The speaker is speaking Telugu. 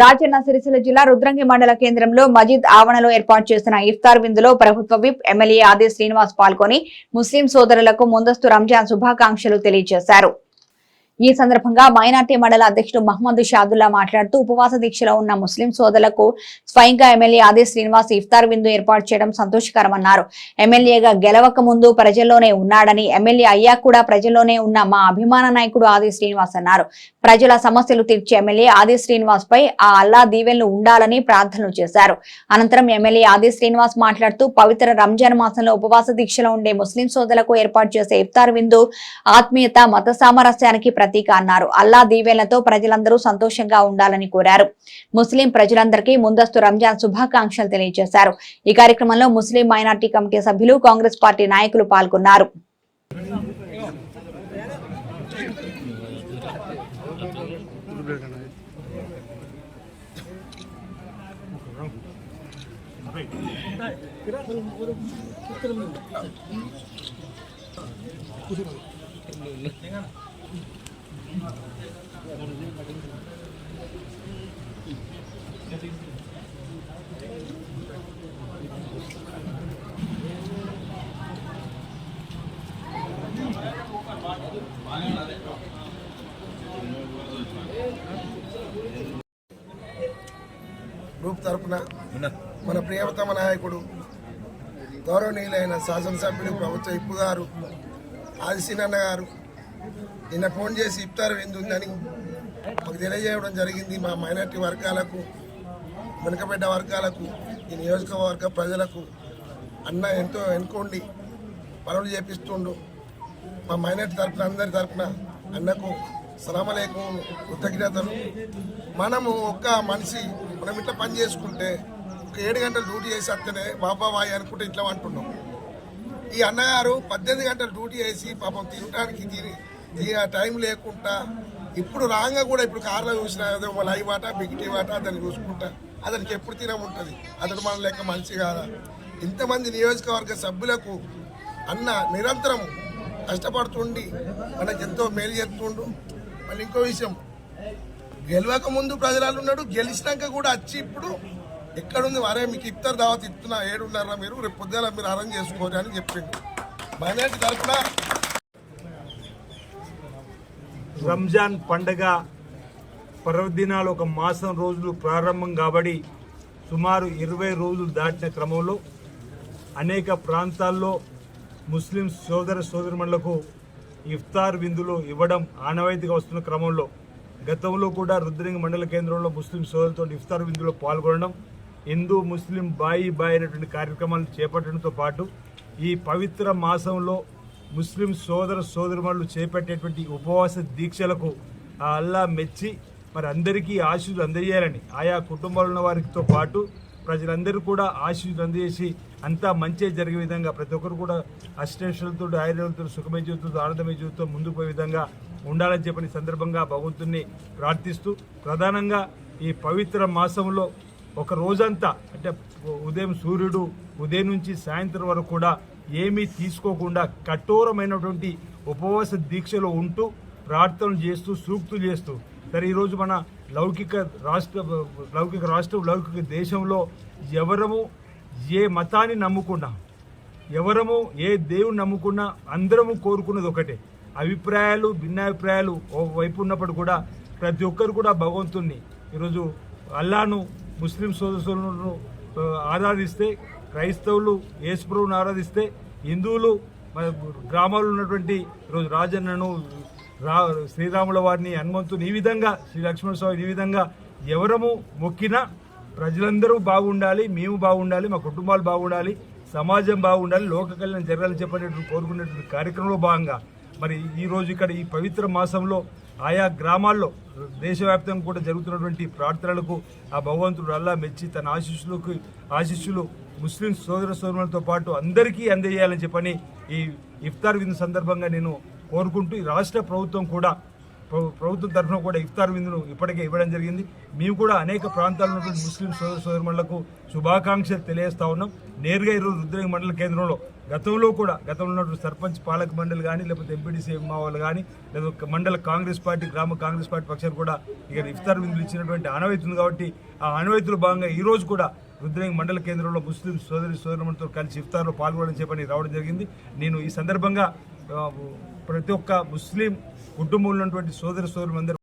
రాజన్న సిరిసిల్ల జిల్లా రుద్రంగి మండల కేంద్రంలో మజీద్ ఆవరణలో ఏర్పాటు చేసిన ఇఫ్తార్ విందులో ప్రభుత్వ విప్ ఎమ్మెల్యే ఆది శ్రీనివాస్ పాల్గొని ముస్లిం సోదరులకు ముందస్తు రంజాన్ శుభాకాంక్షలు తెలియజేశారు. ఈ సందర్భంగా మైనార్టీ మండల అధ్యక్షుడు మహమ్మద్ షాదుల్లా మాట్లాడుతూ ఉపవాస దీక్షలో ఉన్న ముస్లిం సోదరులకు స్వయంగా ఎమ్మెల్యే ఆది శ్రీనివాస్ ఇఫ్తార్ విందు ఏర్పాటు చేయడం సంతోషకరమన్నారు. ఎమ్మెల్యేగా గెలవక ముందు ప్రజల్లోనే ఉన్నాడని ఎమ్మెల్యే అయ్యా కూడా ప్రజల్లోనే ఉన్న మా అభిమాన నాయకుడు ఆది శ్రీనివాస్ అన్నారు. ప్రజల సమస్యలు తీర్చే ఎమ్మెల్యే ఆది శ్రీనివాస్ పై ఆ అల్లా దీవెన్లు ఉండాలని ప్రార్థనలు చేశారు. అనంతరం ఎమ్మెల్యే ఆది శ్రీనివాస్ మాట్లాడుతూ పవిత్ర రంజాన్ మాసంలో ఉపవాస దీక్షలో ఉండే ముస్లిం సోదరులకు ఏర్పాటు చేసే ఇఫ్తార్ విందు ఆత్మీయత మత సామరస్యానికి ప్రతీక అన్నారు. అల్లా దీవెలతో ప్రజలందరూ సంతోషంగా ఉండాలని కోరారు. ముస్లిం ప్రజలందరికీ ముందస్తు రంజాన్ శుభాకాంక్షలు తెలియజేశారు. ఈ కార్యక్రమంలో ముస్లిం మైనార్టీ కమిటీ సభ్యులు కాంగ్రెస్ పార్టీ నాయకులు పాల్గొన్నారు. గ్రూప్ తరపున మన ప్రియతమ నాయకుడు గౌరవనీయులైన శాసనసభ్యుడు ప్రభుత్వ ఇప్పు గారు ఆదిశీనన్న గారు నిన్న ఫోన్ చేసి ఇఫ్తార్ ఎందుందని మాకు తెలియజేయడం జరిగింది. మా మైనార్టీ వర్గాలకు వెనుకబడ్డ వర్గాలకు ఈ నియోజకవర్గ ప్రజలకు అన్న ఎంతో ఎన్నుకోండి పనులు చేపిస్తుండు. మా మైనార్టీ తరఫున అందరి తరపున అన్నకు సలామలేకం కృతజ్ఞతలు. మనము ఒక్క మనిషి మనం ఇట్లా పని చేసుకుంటే ఒక ఏడు గంటలు డ్యూటీ చేసి వస్తేనే బాబా వాయి అనుకుంటే ఇట్లా అంటున్నాం. ఈ అన్నగారు పద్దెనిమిది గంటలు డ్యూటీ చేసి పాపం తినడానికి తిని ఆ టైం లేకుండా ఇప్పుడు రాగా కూడా ఇప్పుడు కార్లో చూసిన ఏదో లైవ్ ఆట బిగిటివ్ ఆట దాన్ని చూసుకుంటా. అతనికి ఎప్పుడు తినముంటుంది అతడు మన లెక్క మనిషి కాదా? ఇంతమంది నియోజకవర్గ సభ్యులకు అన్న నిరంతరం కష్టపడుతుండి మనకి ఎంతో మేలు చేస్తుండు. మళ్ళీ ఇంకో విషయం గెలవక ముందు ప్రజలు ఉన్నాడు గెలిచినాక కూడా వచ్చి ఇప్పుడు ఎక్కడుంది? వరే మీకు ఇఫ్తార్ దావత్ ఇస్తున్నా ఏడున్నారా మీరు? రేపు పొద్దున మీరు అరేంజ్ చేసుకోరు అని చెప్పిండు. మైనార్టీ తరఫున రంజాన్ పండగ పర్వదినాలు ఒక మాసం రోజులు ప్రారంభం కాబడి సుమారు ఇరవై రోజులు దాటిన క్రమంలో అనేక ప్రాంతాల్లో ముస్లిం సోదర సోదరుమణులకు ఇఫ్తార్ విందులు ఇవ్వడం ఆనవాయితీగా వస్తున్న క్రమంలో గతంలో కూడా రుద్రంగి మండల కేంద్రంలో ముస్లిం సోదరులతో ఇఫ్తార్ విందులో పాల్గొనడం హిందూ ముస్లిం బాయి బాయి అనేటువంటి కార్యక్రమాలు చేపట్టడంతో పాటు ఈ పవిత్ర మాసంలో ముస్లిం సోదర సోదరుమణులు చేపట్టేటువంటి ఉపవాస దీక్షలకు ఆ అల్లా మెచ్చి మరి అందరికీ ఆశీస్సులు అందజేయాలని ఆయా కుటుంబాలు ఉన్న వారితో పాటు ప్రజలందరూ కూడా ఆశీస్సులు అందజేసి అంతా మంచి జరిగే విధంగా ప్రతి ఒక్కరు కూడా అష్టేషులతో ఆయుర్వేదంతో సుఖమయ జీవితంతో ఆనందమయ జీవితంతో ముందుకు పోయే విధంగా ఉండాలని చెప్పని సందర్భంగా భగవంతుణ్ణి ప్రార్థిస్తూ ప్రధానంగా ఈ పవిత్ర మాసంలో ఒక రోజంతా అంటే ఉదయం సూర్యుడు ఉదయం నుంచి సాయంత్రం వరకు కూడా ఏమీ తీసుకోకుండా కఠోరమైనటువంటి ఉపవాస దీక్షలో ఉంటూ ప్రార్థనలు చేస్తూ సూక్తులు చేస్తూ సరే ఈరోజు మన లౌకిక రాష్ట్ర లౌకిక రాష్ట్రం లౌకిక దేశంలో ఎవరము ఏ మతాన్ని నమ్ముకున్నా ఎవరము ఏ దేవుని నమ్ముకున్నా అందరము కోరుకున్నది ఒకటే. అభిప్రాయాలు భిన్నాభిప్రాయాలు ఓ వైపు ఉన్నప్పుడు కూడా ప్రతి ఒక్కరు కూడా భగవంతుణ్ణి. ఈరోజు అల్లాను ముస్లిం సోదరులను ఆరాధిస్తే క్రైస్తవులు యేసుప్రభుని ఆరాధిస్తే హిందువులు మన గ్రామాల్లో ఉన్నటువంటి ఈరోజు రాజన్నను రా శ్రీరాముల వారిని హనుమంతుని ఈ విధంగా శ్రీ లక్ష్మణ స్వామి ఈ విధంగా ఎవరము మొక్కినా ప్రజలందరూ బాగుండాలి మేము బాగుండాలి మా కుటుంబాలు బాగుండాలి సమాజం బాగుండాలి లోక కళ్యాణం జరగాలని చెప్పేటట్టు కోరుకునేటువంటి కార్యక్రమంలో భాగంగా మరి ఈ రోజు ఇక్కడ ఈ పవిత్ర మాసంలో ఆయా గ్రామాల్లో దేశవ్యాప్తంగా కూడా జరుగుతున్నటువంటి ప్రార్థనలకు ఆ భగవంతుడు అల్లా మెచ్చి తన ఆశీస్సులకు ఆశీస్సులు ముస్లిం సోదర సోదరులతో పాటు అందరికీ అందజేయాలని చెప్పని ఈ ఇఫ్తార్ విందు సందర్భంగా నేను కోరుకుంటూ ఈ రాష్ట్ర ప్రభుత్వం కూడా ప్రభుత్వం తరఫున కూడా ఇఫ్తార్ విందును ఇప్పటికే ఇవ్వడం జరిగింది. మేము కూడా అనేక ప్రాంతాల్లో ఉన్నటువంటి ముస్లిం సోదర సోదరులకు శుభాకాంక్షలు తెలియజేస్తా ఉన్నాం. నేరుగా ఈరోజు రుద్రంగి మండల కేంద్రంలో గతంలో కూడా గతంలో ఉన్నటువంటి సర్పంచ్ పాలక మండలి కానీ లేకపోతే ఎంపీడీసీ మా వాళ్ళు కానీ లేదా ఒక మండల కాంగ్రెస్ పార్టీ గ్రామ కాంగ్రెస్ పార్టీ పక్షాలు కూడా ఇక ఇఫ్తార్ విందులు ఇచ్చినటువంటి ఆనవాయితీ ఉంది కాబట్టి ఆ ఆనవాయితీలో భాగంగా ఈరోజు కూడా రుద్రంగి మండల కేంద్రంలో ముస్లిం సోదరి సోదరులతో కలిసి ఇఫ్తార్లో పాల్గొనడం చెప్పని రావడం జరిగింది. నేను ఈ సందర్భంగా ప్రతి ఒక్క ముస్లిం కుటుంబంలో ఉన్నటువంటి సోదర సోదరులందరూ